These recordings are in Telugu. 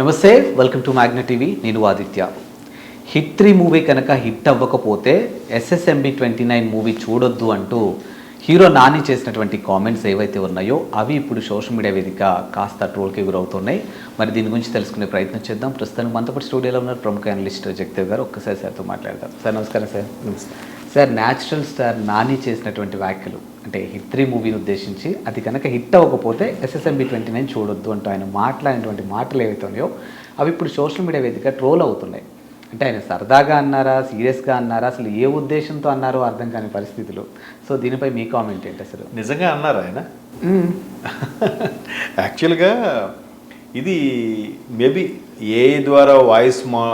నమస్తే వెల్కమ్ టు మ్యాగ్నెట్ టీవీ నేను ఆదిత్య. హిట్ త్రీ మూవీ కనుక హిట్ అవ్వకపోతే ఎస్ఎస్ఎంబి ట్వంటీ నైన్ మూవీ చూడొద్దు అంటూ హీరో నాని చేసినటువంటి కామెంట్స్ ఏవైతే ఉన్నాయో అవి ఇప్పుడు సోషల్ మీడియా వేదిక కాస్త ట్రోల్కి గురవుతున్నాయి. మరి దీని గురించి తెలుసుకునే ప్రయత్నం చేద్దాం. ప్రస్తుతానికి మనతో పాటు స్టూడియోలో ఉన్నారు ప్రముఖ అనలిస్ట్ జగదేవ్ గారు ఒక్కసారి సార్తో మాట్లాడదాం. సార్ నమస్కారం sir sir natural star Nani చేసినటువంటి వ్యాఖ్యలు. అంటే హిట్ త్రీ మూవీని ఉద్దేశించి అది కనుక హిట్ అవ్వకపోతే ఎస్ఎస్ఎంబి ట్వంటీ నైన్ చూడొద్దు అంటూ ఆయన మాట్లాడినటువంటి మాటలు ఏవైతే ఉన్నాయో అవి ఇప్పుడు సోషల్ మీడియా వేదిక ట్రోల్ అవుతున్నాయి. అంటే ఆయన సరదాగా అన్నారా సీరియస్గా అన్నారా అసలు ఏ ఉద్దేశంతో అన్నారో అర్థం కాని పరిస్థితులు. సో దీనిపై మీ కామెంట్ ఏంటి అసలు నిజంగా అన్నారు ఆయన? యాక్చువల్గా ఇది మేబీ ఏ ద్వారా వాయిస్ మా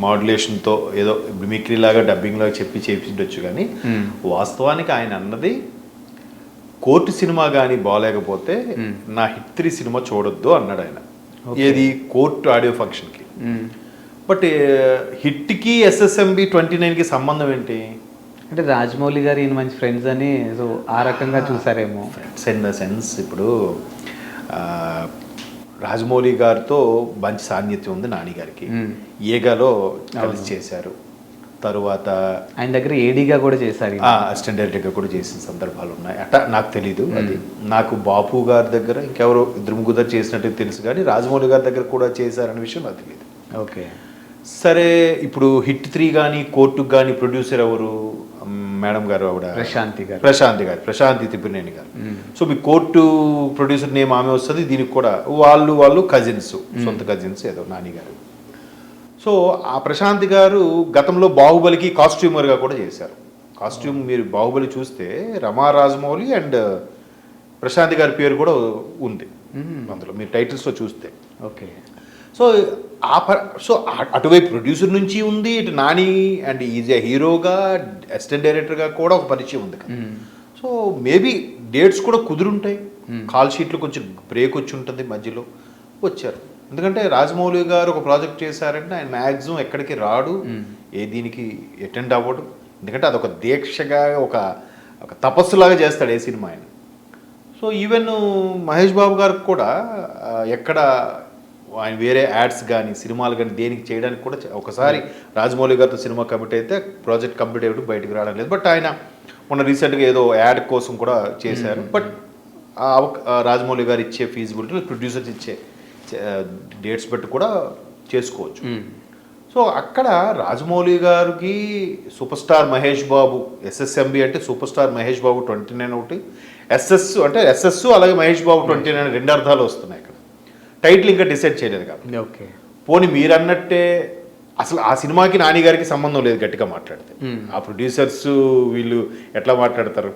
మాడ్యులేషన్తో ఏదో మిమిక్రీ లాగా డబ్బింగ్ లాగా చెప్పి చేపించవచ్చు కానీ Hmm. వాస్తవానికి ఆయన అన్నది కోర్టు సినిమా కానీ బాగాలేకపోతే Hmm. నా హిట్ త్రీ సినిమా చూడొద్దు అన్నాడు ఆయన. ఏది కోర్టు ఆడియో ఫంక్షన్కి మ్మ్. బట్ హిట్కి ఎస్ఎస్ఎంబి ట్వంటీ నైన్కి సంబంధం ఏంటి అంటే రాజమౌళి గారు ఈయన మంచి ఫ్రెండ్స్ అని సో ఆ రకంగా చూసారేమో ఫ్రెండ్స్ ఇన్ ద సెన్స్ ఇప్పుడు రాజమౌళి గారితో మంచి సాన్నిధ్యం ఉంది నాని గారికి. మ్మ్. ఏగాలో కలిసి. చేశారు. తరువాత ఆయన దగ్గర ఏడీగా కూడా చేశారు. అసిస్టెంట్ డైరెక్టర్గా కూడా చేసిన సందర్భాలు ఉన్నాయి. అట్లా నాకు తెలీదు అది. నాకు బాపు గారి దగ్గర ఇంకెవరో ఇద్దరు ముగ్గురు చేసినట్టు తెలుసు కానీ రాజమౌళి గారి దగ్గర కూడా చేశారనే విషయం నాకు తెలియదు ఓకే. సరే ఇప్పుడు హిట్ త్రీ కానీ కోర్టుకు కానీ ప్రొడ్యూసర్ ఎవరు? మేడం గారు ఆవిడ ప్రశాంతి గారు. ప్రశాంతి గారు ప్రశాంతి తిప్పినేని గారు. సో మీ కోర్టు ప్రొడ్యూసర్ నేమ్ ఆమె వస్తుంది దీనికి కూడా వాళ్ళు వాళ్ళు కజిన్స్ సొంత కజిన్స్ ఏదో నాని గారు. సో ఆ ప్రశాంతి గారు గతంలో బాహుబలికి కాస్ట్యూమర్గా కూడా చేశారు. కాస్ట్యూమ్ మీరు బాహుబలి చూస్తే రమా రాజమౌళి అండ్ ప్రశాంతి గారి పేరు కూడా ఉంది. అందులో మీరు టైటిల్స్లో చూస్తే. ఓకే. సో ఆ ప సో అటువైపు ప్రొడ్యూసర్ నుంచి ఉంది ఇటు నాని అండ్ ఈజ్ ఏ హీరోగా అసిస్టెంట్ డైరెక్టర్గా కూడా ఒక పరిచయం ఉంది మ్మ్. సో మేబీ డేట్స్ కూడా కుదురుంటాయి Hmm. కాల్ షీట్లు కొంచెం బ్రేక్ వచ్చి ఉంటుంది మధ్యలో వచ్చారు ఎందుకంటే రాజమౌళి గారు ఒక ప్రాజెక్ట్ చేశారంటే ఆయన మ్యాక్సిమం ఎక్కడికి రాడు Hmm. ఏ దీనికి అటెండ్ అవ్వడు ఎందుకంటే అదొక దీక్షగా ఒక ఒక తపస్సులాగా చేస్తాడు ఏ సినిమా ఆయన సో ఈవెన్ మహేష్ బాబు గారికి కూడా ఎక్కడ ఆయన వేరే యాడ్స్ కానీ సినిమాలు కానీ దేనికి చేయడానికి కూడా ఒకసారి రాజమౌళి గారితో సినిమా కమిట్ అయితే ప్రాజెక్ట్ కంప్లీట్ అయ్యి బయటకు రావడం లేదు. బట్ ఆయన మొన్న రీసెంట్గా ఏదో యాడ్ కోసం కూడా చేశారు. బట్ రాజమౌళి గారు ఇచ్చే ఫీజిబిలిటీ ప్రొడ్యూసర్స్ ఇచ్చే డేట్స్ బట్టి కూడా చేసుకోవచ్చు. సో అక్కడ రాజమౌళి గారికి super star Mahesh Babu SSMB అంటే super star Mahesh Babu twenty nine ఒకటి ఎస్ఎస్ అంటే ఎస్ఎస్ అలాగే మహేష్ బాబు ట్వంటీ నైన్ రెండు అర్థాలు వస్తున్నాయి టైటిల్ ఇంకా డిసైడ్ చేయలేదు కాబట్టి. ఓకే. పోనీ మీరు అన్నట్టే అసలు ఆ సినిమాకి నాని గారికి సంబంధం లేదు గట్టిగా మాట్లాడితే. ఆ ప్రొడ్యూసర్స్ వీళ్ళు ఎట్లా మాట్లాడతారు?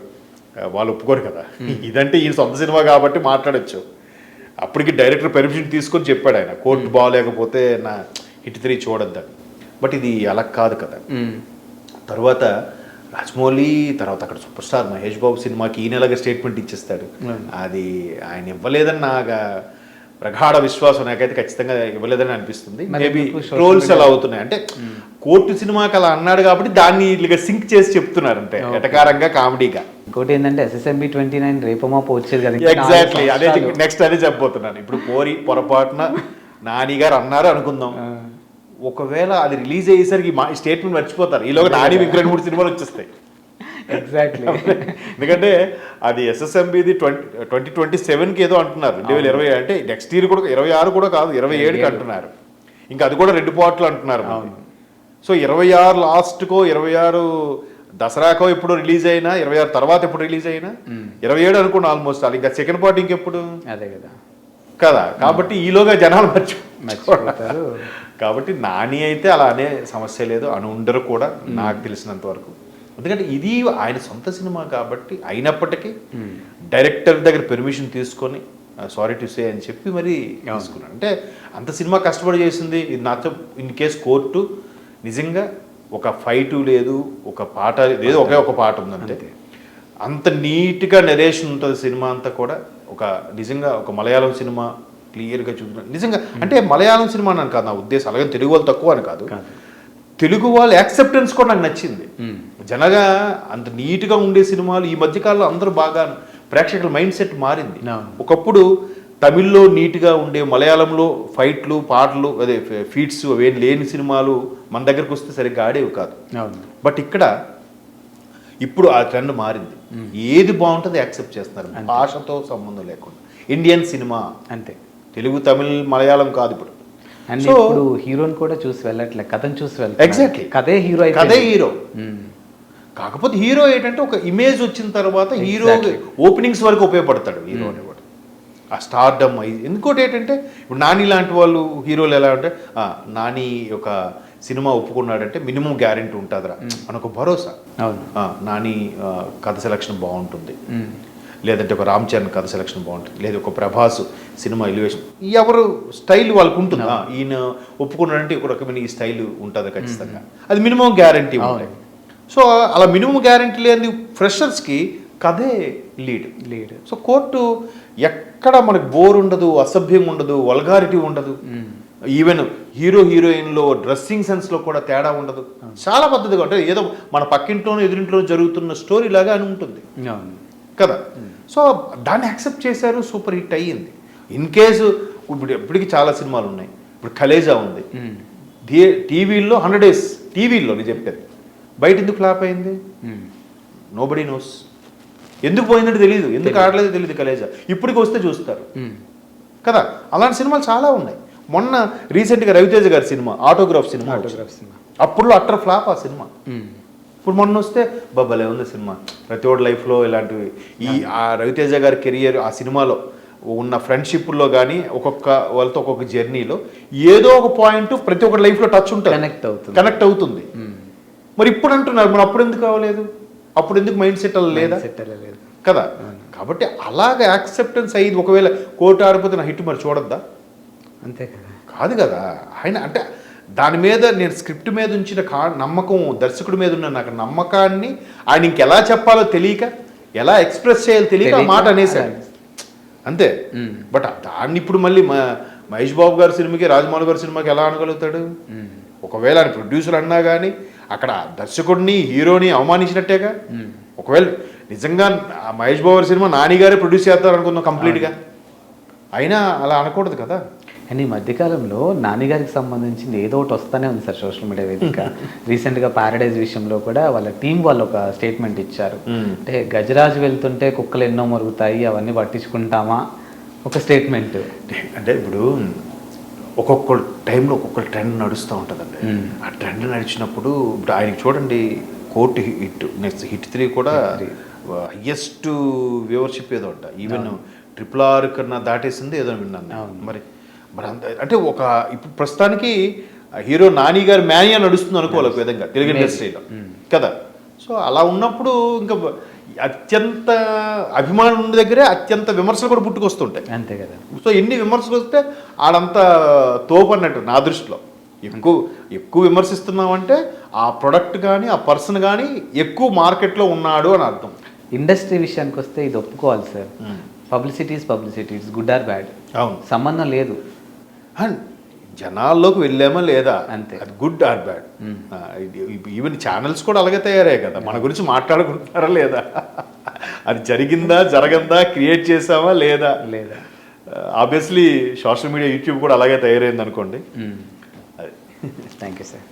వాళ్ళు ఒప్పుకోరు కదా. ఇదంటే ఈయన సొంత సినిమా కాబట్టి మాట్లాడొచ్చు. అప్పటికి డైరెక్టర్ పెర్మిషన్ తీసుకొని చెప్పాడు ఆయన కోర్టు బాగాలేకపోతే నా హిట్ త్రీ చూడొద్దని బట్ ఇది అలా కాదు కదా. తర్వాత రాజమౌళి తర్వాత అక్కడ సూపర్ స్టార్ మహేష్ బాబు సినిమాకి ఈ నెలగా స్టేట్మెంట్ ఇచ్చేస్తాడు. అది ఆయన ఇవ్వలేదని నాకు ప్రగాఢ విశ్వాసం నాకైతే ఖచ్చితంగా ఇవ్వలేదని అనిపిస్తుంది. మేబీ ట్రోల్స్ అలా అవుతున్నాయి. అంటే కోర్టు సినిమాకి అలా అన్నాడు కాబట్టి దాన్ని ఇట్లా సింక్ చేసి చెప్తున్నారు అంటే. ఎటకారంగా కామెడీగా. ఇంకోటి ఏంటంటే ఎస్ఎస్ఎంబి ట్వంటీ నైన్ రేపమా పోవచ్చేది కదా. ఎగ్జాక్ట్లీ అదే. నెక్స్ట్ అదే చెప్పబోతున్నాను. ఇప్పుడు పోరి పొరపాటున నాని గారు అన్నారు అనుకుందాం. ఒకవేళ అది రిలీజ్ అయ్యేసరికి మా స్టేట్మెంట్ మర్చిపోతారు. ఈలోగా నాని ఇంక రెండు మూడు సినిమాలు వచ్చేస్తాయి. ఎగ్జాక్ట్లీ ఎందుకంటే అది ఎస్ఎస్ఎంబిది ట్వంటీ ట్వంటీ ట్వంటీ సెవెన్కి ఏదో అంటున్నారు. రెండు వేల ఇరవై అంటే నెక్స్ట్ ఇయర్ కూడా ఇరవై ఆరు కూడా కాదు ఇరవై ఏడుకి ఏడు. అంటున్నారు. ఇంకా అది కూడా రెండు పార్ట్లు అంటున్నారు. సో ఇరవై ఆరు లాస్ట్కో ఇరవై ఆరు దసరాకో ఎప్పుడు రిలీజ్ అయినా ఇరవై ఆరు తర్వాత ఎప్పుడు రిలీజ్ అయినా. ఇరవై ఏడు అనుకోండి ఆల్మోస్ట్ అది ఇంకా సెకండ్ పార్ట్ ఇంకెప్పుడు? అదే కదా. కదా. కాబట్టి ఈలోగా జనాలు మర్చి మర్చిపోతారు. కాబట్టి నాని అయితే అలా అనే సమస్య లేదు. అని ఉండరు కూడా నాకు తెలిసినంత వరకు. ఎందుకంటే ఇది ఆయన సొంత సినిమా కాబట్టి అయినప్పటికీ మ్మ్. డైరెక్టర్ దగ్గర పెర్మిషన్ తీసుకొని సారీ టు సే అని చెప్పి మరి తీసుకున్నాను అంటే అంత సినిమా కష్టపడి చేసింది ఇది నాతో ఇన్ కేస్ కోర్టు నిజంగా ఒక ఫైట్ లేదు ఒక పాట లేదు ఒకే ఒక పాట ఉందంటే అంతే. అంత నీట్గా నెరేషన్ ఉంటుంది సినిమా అంతా కూడా ఒక నిజంగా ఒక మలయాళం సినిమా క్లియర్గా చూపిన నిజంగా అంటే మలయాళం సినిమా అని కాదు నా ఉద్దేశం అలాగే తెలుగు వాళ్ళు తక్కువ అని కాదు. తెలుగు వాళ్ళ యాక్సెప్టెన్స్ కూడా నాకు నచ్చింది. జనగా అంత నీట్గా ఉండే సినిమాలు ఈ మధ్యకాలంలో అందరూ బాగా ప్రేక్షకుల మైండ్ సెట్ మారింది. ఒకప్పుడు తమిళ్ళో నీట్గా ఉండే మలయాళంలో ఫైట్లు పాటలు అదే ఫీట్స్ అవేం లేని సినిమాలు మన దగ్గరకు వస్తే సరిగ్గా ఆడేవి కాదు. బట్ ఇక్కడ ఇప్పుడు ఆ ట్రెండ్ మారింది. ఏది బాగుంటుంది యాక్సెప్ట్ చేస్తున్నారు. భాషతో సంబంధం లేకుండా. ఇండియన్ సినిమా. అంతే. తెలుగు తమిళ్ మలయాళం కాదు ఇప్పుడు. అండ్ ఇప్పుడు హీరోని కూడా చూసి వెళ్ళట్లే కథను చూసి వెళ్తారు Exactly. కథే హీరో కథే హీరో కాకపోతే హీరో ఏంటంటే ఒక ఇమేజ్ వచ్చిన తర్వాత హీరో. ఓపెనింగ్స్ వరకు ఉపయోగపడతాడు హీరో అనేవాడు. ఆ స్టార్డమ్ ఇంకోటి ఏంటంటే ఇప్పుడు నాని లాంటి వాళ్ళు హీరోలు ఎలా అంటే నాని ఒక సినిమా ఒప్పుకున్నాడంటే మినిమం గ్యారెంటీ ఉంటుందిరా అని ఒక భరోసా. నాని కథ సెలక్షన్ బాగుంటుంది. లేదంటే ఒక రామ్ చరణ్ కథ సెలక్షన్ బాగుంటుంది. లేదా ఒక ప్రభాస్ సినిమా ఎలివేషన్ ఎవరు స్టైల్ వాళ్ళకు ఉంటుంది. ఈయన ఒప్పుకున్నాడంటే ఒక రకమైన ఈ స్టైల్ ఉంటుంది ఖచ్చితంగా. అది మినిమం గ్యారంటీ ఉంటాయి సో అలా మినిమం గ్యారంటీ లేని ఫ్రెషర్స్కి కథే లీడ్ లీడ్ సో కోర్టు ఎక్కడ మనకు బోర్ ఉండదు అసభ్యం ఉండదు వల్గారిటీ ఉండదు. ఈవెన్ హీరో హీరోయిన్లో డ్రెస్సింగ్ సెన్స్లో కూడా తేడా ఉండదు. చాలా పద్ధతిగా అంటే ఏదో మన పక్కింట్లోనో ఎదురింట్లోనో జరుగుతున్న స్టోరీ లాగా అని ఉంటుంది. కదా. సో దాన్ని యాక్సెప్ట్ చేశారు సూపర్ హిట్ అయ్యింది. ఇన్ కేసు ఇప్పుడు ఇప్పటికి చాలా సినిమాలు ఉన్నాయి. ఇప్పుడు కలేజా ఉంది. టీవీల్లో హండ్రెడ్ డేస్ టీవీల్లో నేను చెప్పేది. బయట ఎందుకు ఫ్లాప్ అయింది. నోబడి నోస్ ఎందుకు పోయిందంటే తెలియదు ఎందుకు ఆడలేదో తెలియదు కలేజా. ఇప్పటికి వస్తే చూస్తారు. కదా. అలాంటి సినిమాలు చాలా ఉన్నాయి. మొన్న రీసెంట్గా రవితేజ గారి సినిమా ఆటోగ్రాఫ్ సినిమా ఆటోగ్రాఫ్ సినిమా. అప్పుడు అట్టర్ ఫ్లాప్ ఆ సినిమా. ఇప్పుడు మొన్న వస్తే బబ్బలే ఉంది సినిమా. ప్రతి ఒక్కటి లైఫ్లో ఇలాంటివి. ఈ ఆ రవితేజ గారి కెరియర్ ఆ సినిమాలో ఉన్న ఫ్రెండ్షిప్లో కానీ ఒక్కొక్క వాళ్ళతో ఒక్కొక్క జర్నీలో ఏదో ఒక పాయింట్ ప్రతి ఒక్కరి లైఫ్లో టచ్ ఉంటుంది. Connect అవుతుంది. కనెక్ట్ అవుతుంది. మరి ఇప్పుడు అంటున్నారు మరి అప్పుడు ఎందుకు కావలేదు? అప్పుడు ఎందుకు మైండ్ సెట్ అలా లేదా? కదా? కాబట్టి అలాగ యాక్సెప్టెన్స్ అయ్యింది ఒకవేళ కోర్టు ఆడిపోతే నా హిట్ మరి చూడొద్దా? అంతే కదా. కాదు కదా. ఆయన అంటే దాని మీద నేను స్క్రిప్ట్ మీద ఉంచిన కా నమ్మకం దర్శకుడి మీద ఉన్న నాకు నమ్మకాన్ని ఆయన ఇంకెలా చెప్పాలో తెలియక ఎలా ఎక్స్ప్రెస్ చేయాలో తెలియక మాట అనేసాడు అంతే. బట్ దాన్ని ఇప్పుడు మళ్ళీ మహేష్ బాబు గారి సినిమాకి రాజమౌళి గారి సినిమాకి ఎలా అనగలుగుతాడు. ఒకవేళ ఆయన ప్రొడ్యూసర్ అన్నా కానీ అక్కడ దర్శకుడిని హీరోని అవమానించినట్టేగా. ఒకవేళ నిజంగా మహేష్ బాబు గారి సినిమా నాని గారే ప్రొడ్యూస్ చేస్తారు అనుకుందాం కంప్లీట్గా అయినా అలా అనకూడదు కదా? అండ్ ఈ మధ్యకాలంలో నాన్నగారికి సంబంధించింది ఏదో ఒకటి వస్తానే ఉంది సార్ సోషల్ మీడియా వేదిక. రీసెంట్గా ప్యారడైజ్ విషయంలో కూడా వాళ్ళ టీం వాళ్ళు ఒక స్టేట్మెంట్ ఇచ్చారు. అంటే గజరాజు వెళ్తుంటే కుక్కలు ఎన్నో మరుగుతాయి అవన్నీ పట్టించుకుంటామా? ఒక స్టేట్మెంట్. అంటే ఇప్పుడు ఒక్కొక్క టైంలో ఒక్కొక్క ట్రెండ్ నడుస్తూ ఉంటుందండి. ఆ ట్రెండ్ నడిచినప్పుడు ఇప్పుడు ఆయనకి చూడండి court hit next hit three కూడా హయ్యెస్ట్ వ్యూవర్షిప్ ఏదో అంట. ఈవెన్ ట్రిపుల్ ఆర్ కన్నా దాటేసింది ఏదో విన్నాను. మరి మరి అంత అంటే ఒక ఇప్పుడు ప్రస్తుతానికి హీరో నాని గారి మ్యానియా నడుస్తుంది అనుకోవాలి ఒక విధంగా తెలుగు. ఇండస్ట్రీలో. కదా? సో అలా ఉన్నప్పుడు ఇంకా అత్యంత అభిమానం ఉన్న దగ్గరే అత్యంత విమర్శలు కూడా పుట్టుకొస్తుంటాయి. అంతే కదా. సో ఎన్ని విమర్శలు వస్తే ఆడంత తోపు అన్నట్టు నా దృష్టిలో. ఎక్కువ ఎక్కువ విమర్శిస్తున్నామంటే ఆ ప్రొడక్ట్ కానీ ఆ పర్సన్ కానీ ఎక్కువ మార్కెట్లో ఉన్నాడు అని అర్థం. ఇండస్ట్రీ విషయానికి వస్తే ఇది ఒప్పుకోవాలి sir. Publicities publicity it's good or bad అవును. సంబంధం లేదు. అండ్ జనాల్లోకి వెళ్ళామా లేదా? అంతే. అది good or bad. Even channels కూడా అలాగే తయారయ్యాయి కదా. మన గురించి మాట్లాడుకుంటున్నారా లేదా? అది జరిగిందా జరగందా క్రియేట్ చేసామా లేదా? లేదా. ఆబ్వియస్లీ సోషల్ మీడియా యూట్యూబ్ కూడా అలాగే తయారైంది అనుకోండి అది. Thank you sir.